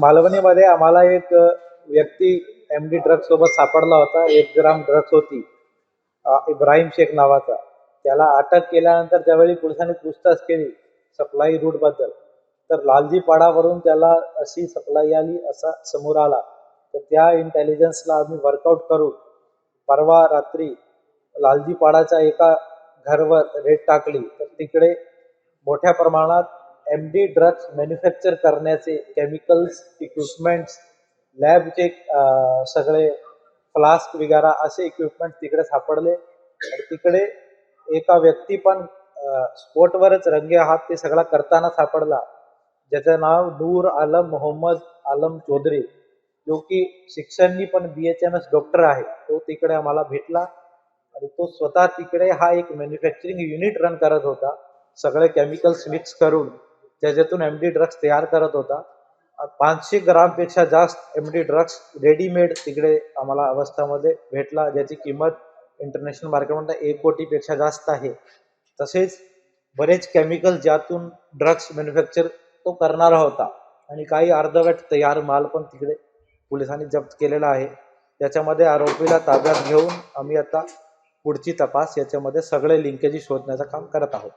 मालवणीमध्ये आम्हाला एक व्यक्ती एम डी ड्रग्ज सोबत सापडला होता. एक ग्राम ड्रग्ज होती. इब्राहिम शेख नावाचा. त्याला अटक केल्यानंतर त्यावेळी पोलिसांनी पूछताछ केली सप्लाय रूटबद्दल तर लालजी पाडावरून त्याला अशी सप्लाय आली असा समोर आला. तर त्या इंटेलिजन्सला आम्ही वर्कआउट करून परवा रात्री लालजीपाडाच्या एका घरवर रेड टाकली तर तिकडे मोठ्या प्रमाणात एम डी ड्रग्ज मॅन्युफॅक्चर करण्याचे केमिकल्स इक्विपमेंट्स लॅबचे सगळे फ्लास्क वगैरे असे इक्विपमेंट तिकडे सापडले. आणि तिकडे एका व्यक्ती पण स्पोर्टवरच रंगे हात ते सगळा करताना सापडला. ज्याचं नाव नूर आलम मोहम्मद आलम चौधरी. जो की शिक्षणनी पण B H M S doctor आहे तो तिकडे आम्हाला भेटला. आणि तो स्वतः तिकडे हा एक मॅन्युफॅक्चरिंग युनिट रन करत होता. सगळे केमिकल्स मिक्स करून त्याच्यातून एम डी ड्रग्स तयार करत होता. पाचशे ग्रामपेक्षा जास्त एम डी ड्रग्स रेडीमेड तिकडे आम्हाला अवस्थामध्ये भेटला ज्याची किंमत इंटरनॅशनल मार्केटमध्ये एक कोटीपेक्षा जास्त आहे. तसेच बरेच केमिकल ज्यातून ड्रग्स मॅन्युफॅक्चर तो करणारा होता. आणि काही अर्धवट तयार माल पण तिकडे पोलिसांनी जप्त केलेला आहे. त्याच्यामध्ये आरोपीला ताब्यात घेऊन आम्ही आता पुढची तपास याच्यामध्ये सगळे लिंकेजी शोधण्याचं काम करत आहोत.